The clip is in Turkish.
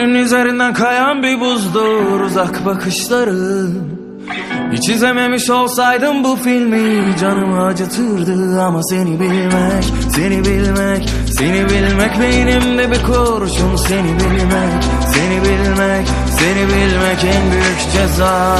Teninin üzerinden kayan bir buzdur uzak bakışları Hiç izlememiş olsaydım bu filmi canımı acıtırdı Ama seni bilmek, seni bilmek, seni bilmek Beynimde bir kurşun seni bilmek, seni bilmek, seni bilmek en büyük ceza